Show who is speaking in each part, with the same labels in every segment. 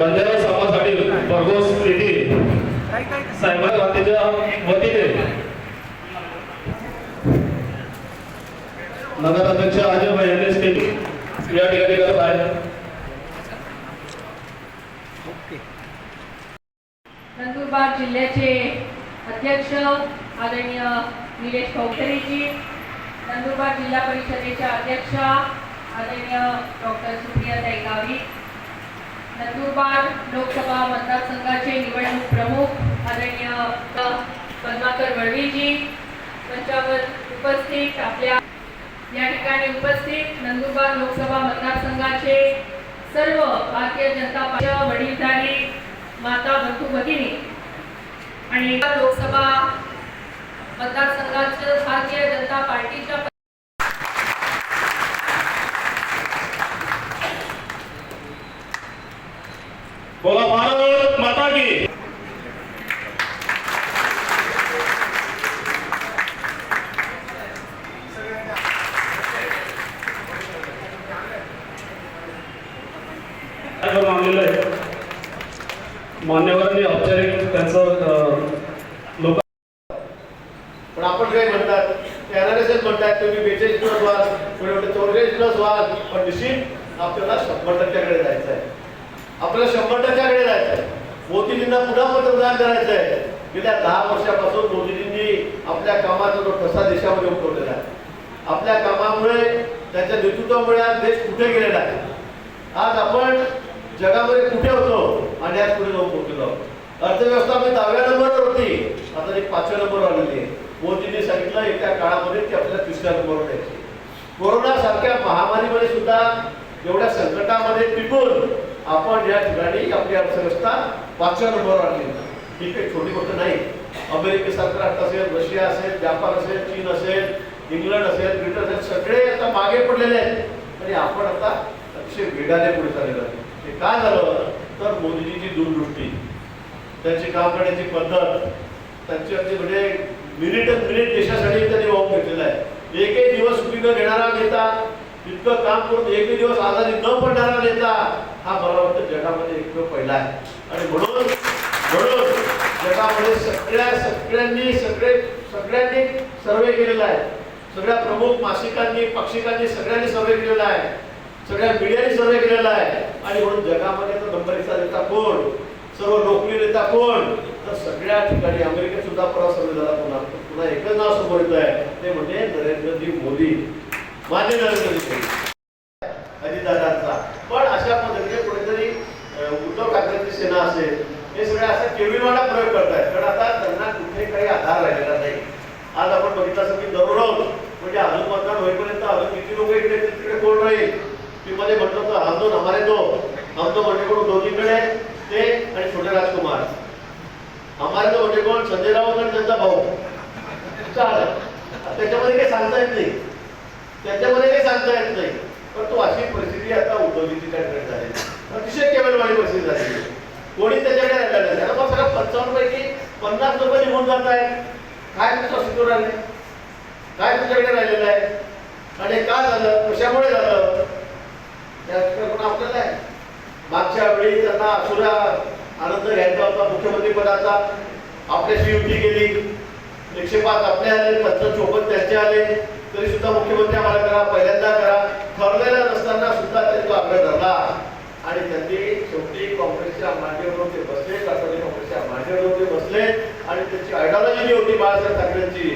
Speaker 1: बंजारा समाजातील भरघोस येथील साहेबांच्या वतीच्या वतीने. नगराध्यक्ष अजय भाई यांनी स्टेज या ठिकाणी करत आहे
Speaker 2: नंदुरबार जिल्ह्याचे अध्यक्ष आदरणीय निलेश कौटरेजी नंदुरबार जिल्हा परिषदेच्या अध्यक्षा आदरणीय डॉक्टर सुप्रियाताई गावी नंदुरबार लोकसभा मतदारसंघाचे निवडणूक प्रमुख आदरणीय पद्माकर वळवीजी मंचावर उपस्थित आपल्या या ठिकाणी उपस्थित नंदुरबार लोकसभा मतदारसंघाचे सर्व भारतीय जनता पक्ष वडीलधारी माता बंधू भगिनी आणि लोकसभा मतदारसंघाचं भारतीय जनता पार्टीच्या
Speaker 1: की आहे? मान्यवरांनी औपचारिक त्यांचं लोक
Speaker 3: पण आपण काय म्हणतात? ते अनालिसिस म्हणतात तुम्ही बेचाळीस प्लस व्हाल. कोणी म्हणते चौवेचाळीस प्लस व्हाल. पण निश्चित आपल्याला शंभर टक्क्याकडे जायचं आहे. आपल्याला शंभर टक्क्याकडे जायचं आहे. मोदीजींना पुन्हा पंतप्रधान करायचं आहे गेल्या दहा वर्षापासून मोदीजींनी आपल्या कामाचा जो ठसा देशामध्ये उठवलेला आहे. आपल्या कामामुळे त्याच्या नेतृत्वामुळे आज देश कुठे गेलेला आहे? आज आपण जगामध्ये कुठे होतो? आणि आज पुढे जाऊन पोहोचलो? आहोत. अर्थव्यवस्था आपली दहाव्या नंबरवर होती. आता ती पाचव्या नंबरवर आलेली आहे. मोदींनी सांगितलं येत्या काळामध्ये ती आपल्याला तिसऱ्या नंबरवर द्यायची. कोरोना सारख्या महामारीमध्ये सुद्धा एवढ्या संकटामध्ये टिकून आपण या ठिकाणी आपली अर्थव्यवस्था पाचव्या नंबरवर आणली ही काही छोटी गोष्ट नाही. अमेरिकेसारखं राष्ट्र असेल रशिया असेल जपान असेल चीन असेल इंग्लंड असेल ब्रिटन असेल सगळे आता मागे पडलेले आहेत. आणि आपण आता अतिशय वेगाने पुढे चाललेलो आहे ते काय झालं? तर मोदीजीची दूरदृष्टी. त्यांची काम करण्याची पद्धत. त्यांची अगदी म्हणजे मिनिट मिनिट देशासाठी त्यांनी वाहून घेतलेला आहे. एकही दिवस सुट्टी न घेणारा नेता इतकं काम करून एकही दिवस आजारी न पडणारा नेता हा मला वाटतं जगामध्ये एकमेव पहिला आहे. आणि म्हणून जगामध्ये सगळ्या सगळ्यांनी सगळे सगळ्यांनी सर्वे केलेला आहे. सगळ्या प्रमुख मासिकांनी पाक्षिकांनी सगळ्यांनी सर्वे केलेला आहे. सगळ्या मीडियाने सर्वे केलेला आहे. आणि म्हणून जगामध्ये तर नंबरीचा नेता कोण? सर्व लोकप्रिय नेता कोण? तर सगळ्या ठिकाणी अमेरिकेत सुद्धा परवा सर्वे झाला. पुन्हा पुन्हा एकच नाव समोर येत आहे ते म्हणजे नरेंद्रजी मोदी. माझे नरेंद्रजी मोदी. अजितदादांचा. पण अशा पद्धतीने कुठेतरी उद्धव ठाकरेंची सेना असेल सगळे असा केविलवाला प्रयोग करतायत. कारण आता त्यांना कुठे काही आधार राहिलेला नाही. आज आपण बघितलं असं की दररोज म्हणजे अजून मतदान होईपर्यंत अजून किती लोक इकडे तिकडे कोण राहील? मी मध्ये म्हटलं तर हम दो हमारे दो हम दो म्हणजे कोण दोन्हीकडे ते आणि छोटे राजकुमार. हमारे दो म्हणजे कोण संजय राऊत आणि त्यांचा भाऊ. चालेल. त्याच्यामध्ये काही सांगता येत नाही. त्याच्यामध्ये काही सांगता येत नाही. पण तो अशी परिस्थिती आता उद्योगीची काय झाली अतिशय केवलवाणी परिस्थिती झाली कोणी त्याच्याकडे राहिलं नाही त्याला सगळं पंचावन्न पैकी पन्नास लोक निघून जात आहेत. काय तुझं सुरू राहिले? काय तुझ्याकडे राहिलेलं आहे? आणि का झालं? कशामुळे झालं? त्याच्याकडून आपल्याला आहे मागच्या वेळी त्यांना असुरा आनंद घ्यायचा होता मुख्यमंत्री पदाचा. आपल्याशी युती गेली. एकशे पाच आपले आले पंचावन्न चोपन्न त्यांचे आले. तरी सुद्धा मुख्यमंत्री आम्हाला करा पहिल्यांदा करा. ठरलेल्या नसताना सुद्धा त्यांनी तो आग्रह धरला. आणि त्यांनी काँग्रेसच्या मांडीवर ते बसले राष्ट्रवादी काँग्रेसच्या मांडीवर ते बसले आणि त्याची आयडॉलॉजी जी होती बाळासाहेब ठाकरेंची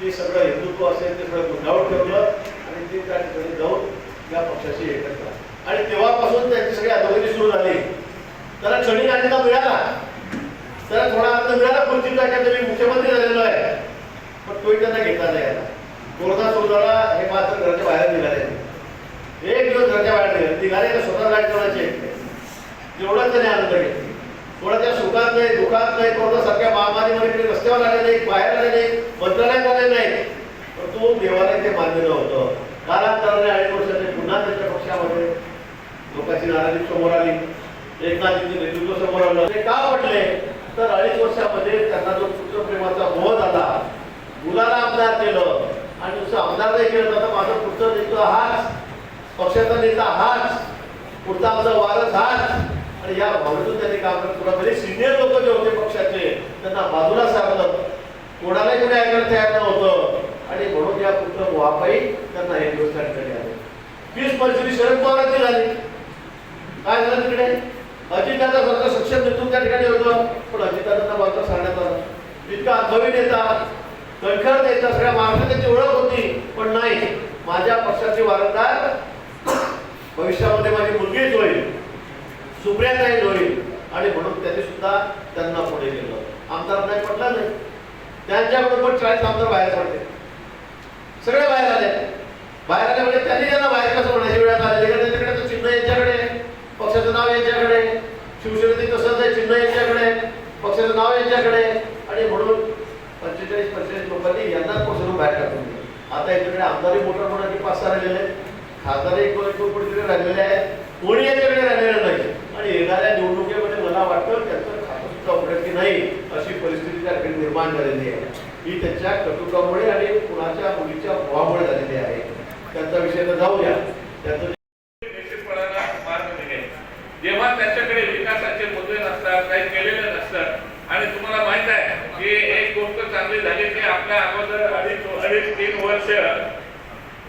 Speaker 3: ती सगळं हिंदुत्व असेल ते सगळं गुंडावर ठेवलं आणि ते त्या ठिकाणी जाऊन या पक्षाशी एकत्र आणि तेव्हापासून त्यांची सगळी अधोगती सुरू झाली. त्याला क्षणिक आनंद मिळाला. त्याला थोडा आनंद मिळाला. पुढची की मी मुख्यमंत्री झालेलो आहे. पण तोही त्यांना घेता नाही आला. कोरोना सुरू झाला हे मात्र घराच्या बाहेर निघाले एक दिवस घराच्या बाहेर निघाले. निघाले तर स्वतः लाइट करायचे एवढंच त्याने आनंद घेतला थोडा त्या सुखात नाही दुखात नाही कोरोना सारख्या महामारीमध्ये इकडे रस्त्यावर आले नाही बाहेर आले नाही मंत्रालयात आले नाही. पण तो देवाला ते मान्य नव्हतं कालांतराने अडीच वर्षाने पुन्हा त्यांच्या पक्षामध्ये लोकांची नाराजी समोर आली. एकनाथजींचे नेतृत्व समोर आलं. ते का पटले तर अडीच वर्षामध्ये त्यांना जो पुत्रप्रेमाचा मोह झाला मुलाला आमदार केलं आणि नुसतं आमदार नाही केलं तर माझं पुत्र नेतृत्व हाच पक्षाचा नेता हाच पुढचा आमचा वारस हाच. आणि या भावनेतून त्यांनी काम करत पुन्हा बरेच सिनियर लोक जे होते पक्षाचे त्यांना बाजूला सांगलं कोणालाही कोणी ऐकायला तयार नव्हतं. आणि म्हणून या पुत्र वापाई त्यांना हे दिवस त्या ठिकाणी आले. वीस परिस्थिती शरद पवारांची झाली. काय झालं तिकडे? अजितदादा सारखं सक्षम नेतृत्व त्या ठिकाणी होतं. पण अजितदादांना मात्र सांगण्यात आलं. जितका अनुभवी नेता कणखर नेता सगळ्या महाराष्ट्रात त्याची ओळख होती. पण नाही माझ्या पक्षाचे वारंदार भविष्यामध्ये माझी मुलगीच होईल. सुप्रियाताई होईल आणि म्हणून त्यांनी सुद्धा त्यांना पुढे गेलं आमदार नाही पडला नाही. त्यांच्याबरोबर पण चाळीस आमदार बाहेर पडले. सगळे बाहेर आले. बाहेर आले म्हणजे त्यांनी त्यांना बाहेर कसं म्हणायची वेळात आले. कारण त्यांच्याकडे तर चिन्ह यांच्याकडे पक्षाचं नाव यांच्याकडे आहे. शिवसेनेतील तसंच आहे चिन्ह यांच्याकडे पक्षाचं नाव यांच्याकडे आणि म्हणून पंचेचाळीस पंचेचाळीस लोकांनी यांनाच पक्षातून बाहेर टाकून दिलं. आता इकडे आमदारही मोठ्या म्हणून पाच सहा राहिलेले आहेत. खासदारही एक दोन एक राहिलेले आहेत. कोणी यांच्याकडे राहिले नाही आणि येणाऱ्या निवडणुकीमध्ये मला वाटतं त्याचं खातं उघडेल की नाही अशी परिस्थिती त्या ठिकाणी निर्माण झालेली आहे. ही त्यांच्या कटुकामुळे आणि कुणाच्या मुलीच्या भावामुळे झालेली आहे. त्यांचा विषय तर जाऊया. त्याचं
Speaker 1: जेव्हा त्यांच्याकडे विकासाचे मुद्दे नसतात काही केलेले नसतात आणि तुम्हाला माहीत आहे की एक गोष्ट चांगली झाली की आपल्या अगोदर अडीच अडीच तीन वर्ष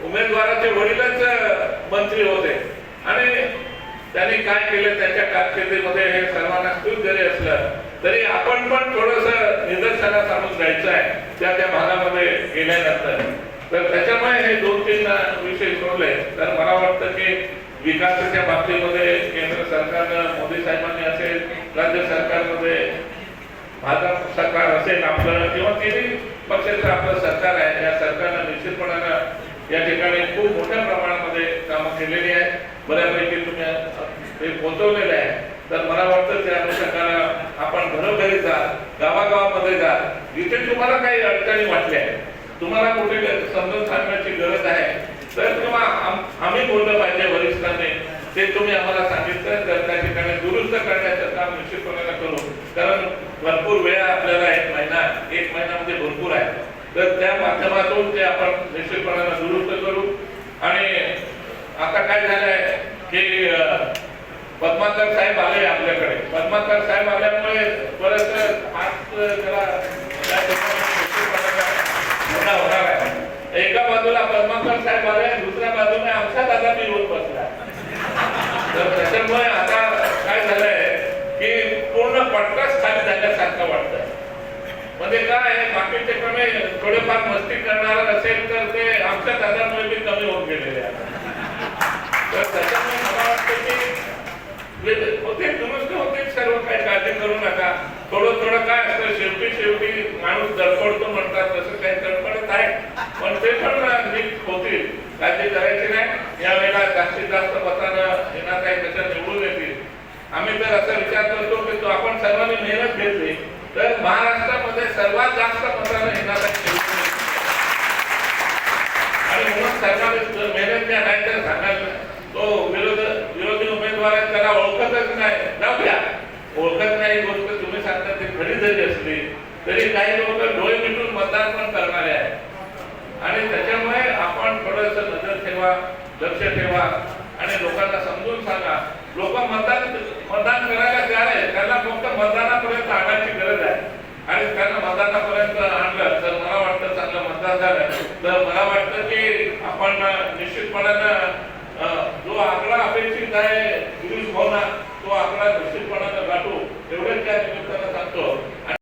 Speaker 1: उमेदवाराचे वडीलच मंत्री होते. आणि त्यांनी काय केलं? त्यांच्या कारकिर्दीमध्ये हे सर्वांना खूप जरी असलं तरी आपण पण थोडस निदर्शनास आणून जायचं आहे त्या त्या भागामध्ये गेल्यानंतर. तर त्याच्यामुळे हे दोन तीन विषय सोडले. तर मला वाटतं की विकासाच्या बाबतीमध्ये केंद्र सरकारनं मोदी साहेबांनी असेल राज्य सरकारमध्ये भाजप सरकार असेल आपलं किंवा तिन्ही पक्षाचं आपलं सरकार आहे या सरकारनं निश्चितपणानं या ठिकाणी खूप मोठ्या प्रमाणामध्ये कामं केलेली आहे. बऱ्यापैकी तुम्ही ते पोहोचवलेले आहे. तर मला वाटतं त्या अनुषंगाला आपण घरोघरी जा गावागावामध्ये जा. जिथे तुम्हाला काही अडचणी वाटल्या तुम्हाला कुठे समजून सांगण्याची गरज आहे तर किंवा आम्ही बोललं पाहिजे वरिष्ठांनी ते तुम्ही आम्हाला सांगितलं तर त्या ठिकाणी दुरुस्त करण्याचं काम निश्चितपणे करू. कारण भरपूर वेळ आपल्याला एक महिना एक महिन्यामध्ये भरपूर आहे. तर त्या माध्यमातून ते आपण निश्चितपणे दुरुस्त करू. आणि आता काय झालंय की पद्माकर साहेब आले आपल्याकडे. पद्माकर साहेब आल्यामुळे परत जरा होणार आहे. एका बाजूला पद्माकर साहेब आले दुसऱ्या बाजूने आमचा दादा मी होत बसला. तर त्याच्यामुळे आता काय झालंय की पूर्ण पटकाच खाली झाल्यासारखं वाटतंय. म्हणजे काय आहे, बाकीचे कमी थोडेफार मस्ती करणार असेल तर ते आमच्या दादामुळे बी कमी होऊन गेलेले आहे. तर त्याच्यामुळे मला वाटतं की म्हणजे होते दुरुस्त होते सर्व काही काळजी करू नका. थोडं थोडं काय असतं शेवटी शेवटी माणूस दडपडतो म्हणतात तसं काही दडपडत आहे. पण ते पण नीट होतील. काळजी करायची नाही. यावेळेला जास्तीत जास्त मतानं येणार काही त्याच्यात निवडून येतील. आम्ही तर असा विचार करतो की आपण सर्वांनी मेहनत घेतली. तर महाराष्ट्रामध्ये सर्वात जास्त मतानं येणार आणि म्हणून सर्वांनी मेहनत घ्या नाही तर सांगायला तो विरोध विरोधी उमेदवार आहे त्याला ओळखतच नाही. जाऊ द्या ओळखत नाही गोष्ट तुम्ही सांगता ती खरी जरी असली तरी काही लोक डोळे मिटून मतदान पण करणारे आहेत. आणि त्याच्यामुळे आपण थोडस नजर ठेवा लक्ष ठेवा आणि लोकांना समजून सांगा. लोक मतदान मतदान करायला तयार आहे त्यांना फक्त मतदान